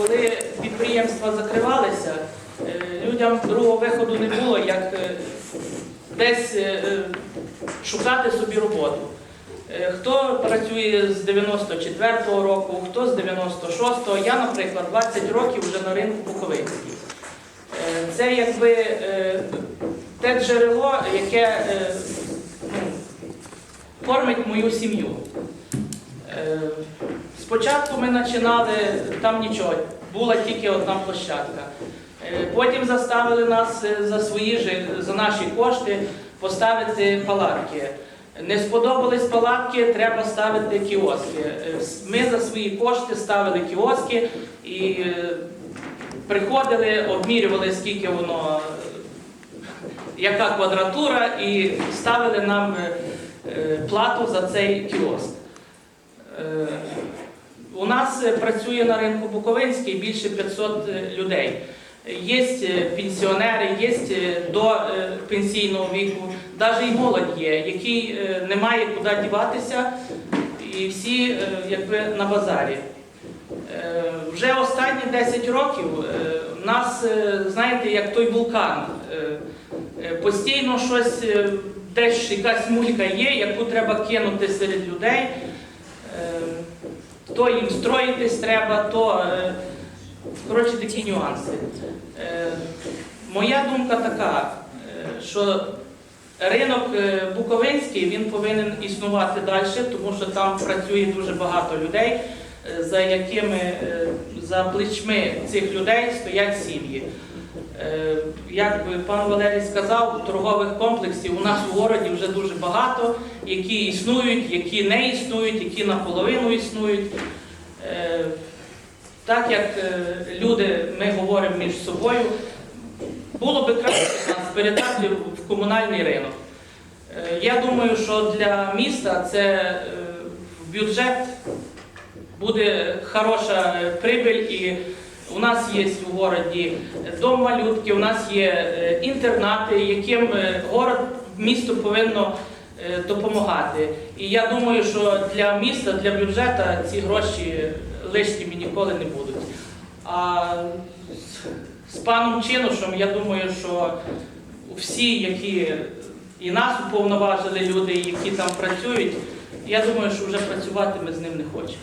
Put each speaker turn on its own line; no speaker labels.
коли підприємства закривалися, е, людям другого виходу не було, як е, десь е, шукати собі роботу. Хто працює з 94-го року, хто з 96-го. Я, наприклад, 20 років вже на ринку Буковинський. Е, Це якби те джерело, яке ну, кормить мою сім'ю. Спочатку ми починали, там нічого, була тільки одна площадка. Е, Потім заставили нас е, за свої за наші кошти поставити палатки. Не сподобались палатки, треба ставити кіоски. Е, Ми за свої кошти ставили кіоски і приходили, обмірювали, скільки воно, яка квадратура, і ставили нам плату за цей кіоск. Е, нас е, працює на ринку Буковинський більше 500 людей. Є е, пенсіонери, є е, до е, пенсійного віку, навіть і молодь є, який е, не має куди діватися, і всі е, якби на базарі. Е, Вже останні 10 років е, нас, е, знаєте, як той вулкан. Е, е, Постійно щось, е, десь якась мулька є, яку треба кинути серед людей. То їм строїтись треба, то е, коротше такі нюанси. Е, Моя думка така, е, що ринок Буковинський він повинен існувати далі, тому що там працює дуже багато людей, за якими за плечми цих людей стоять сім'ї. Е, Як би пан Валерій сказав, торгових комплексів у нас у городі вже дуже багато, які існують, які не існують, які наполовину існують. Е, Так як е, люди, ми говоримо між собою, було би краще нас передати в комунальний ринок. Я думаю, що для міста це бюджет буде хороша прибиль і у нас є у городі дом малютки, у нас є е, інтернати, яким е, город, місто повинно е, допомагати. І я думаю, що для міста, для бюджету ці гроші лишніми ніколи не будуть. А з паном Чинушем, я думаю, що всі, які і нас уповноважили люди, які там працюють, я думаю, що вже працювати ми з ним не хочемо.